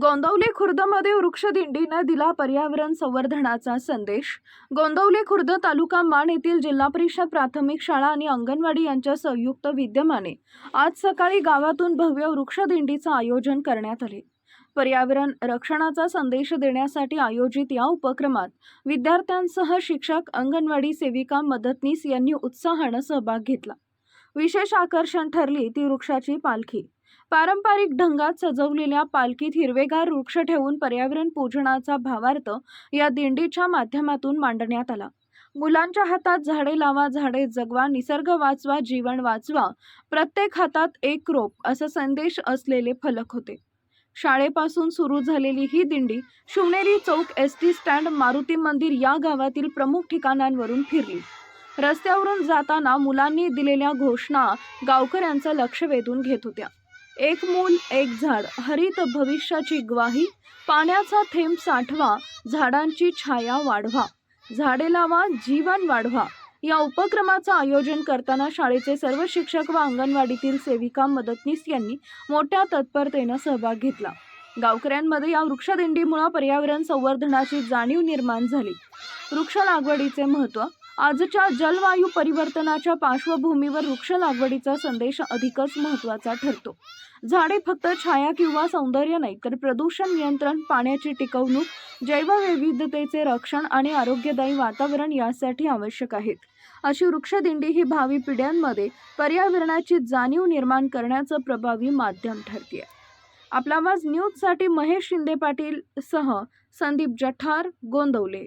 गोंदवले खुर्दमध्ये वृक्षदिंडीनं दिला पर्यावरण संवर्धनाचा संदेश. गोंदवले खुर्द तालुका मान येथील जिल्हा परिषद प्राथमिक शाळा आणि अंगणवाडी यांच्या संयुक्त विद्यमाने आज सकाळी गावातून भव्य वृक्षदिंडीचं आयोजन करण्यात आले. पर्यावरण रक्षणाचा संदेश देण्यासाठी आयोजित या उपक्रमात विद्यार्थ्यांसह शिक्षक अंगणवाडी सेविका मदतनीस यांनी उत्साहानं सहभाग घेतला. विशेष आकर्षण ठरली ती वृक्षाची पालखी. पारंपरिक ढंगात सजवलेल्या पालखीत हिरवेगार वृक्ष ठेवून पर्यावरण पूजनाचा भावार्थ या दिंडीच्या माध्यमातून मांडण्यात आला. मुलांच्या हातात झाडे लावा झाडे जगवा निसर्ग वाचवा जीवन वाचवा प्रत्येक हातात एक रोप असा संदेश असलेले फलक होते. शाळेपासून सुरू झालेली ही दिंडी शिवनेरी चौक एस टी स्टँड मारुती मंदिर या गावातील प्रमुख ठिकाणांवरून फिरली. रस्त्यावरून जाताना मुलांनी दिलेल्या घोषणा गावकऱ्यांचं लक्ष वेधून घेत होत्या. एक मूल एक झाड. हरित भविष्याची ग्वाही. पाण्याचा थेंब साठवा. झाडांची छाया वाढवा. झाडे लावा जीवन वाढवा. या उपक्रमाचं आयोजन करताना शाळेचे सर्व शिक्षक व अंगणवाडीतील सेविका मदतनीस यांनी मोठ्या तत्परतेनं सहभाग घेतला. गावकऱ्यांमध्ये या वृक्षदिंडीमुळे पर्यावरण संवर्धनाची जाणीव निर्माण झाली. वृक्ष लागवडीचे महत्त्व आजच्या जलवायू परिवर्तनाच्या पार्श्वभूमीवर वृक्ष लागवडीचा संदेश अधिकच महत्त्वाचा ठरतो. झाडे फक्त छाया किंवा सौंदर्य नाही तर प्रदूषण नियंत्रण पाण्याची टिकवणूक जैवविविधतेचे रक्षण आणि आरोग्यदायी वातावरण यासाठी आवश्यक आहेत. अशी वृक्षदिंडी ही भावी पिढ्यांमध्ये पर्यावरणाची जाणीव निर्माण करण्याचं प्रभावी माध्यम ठरते आपला आवाज न्यूजसाठी महेश शिंदे पाटील सह संदीप जठार गोंदवले.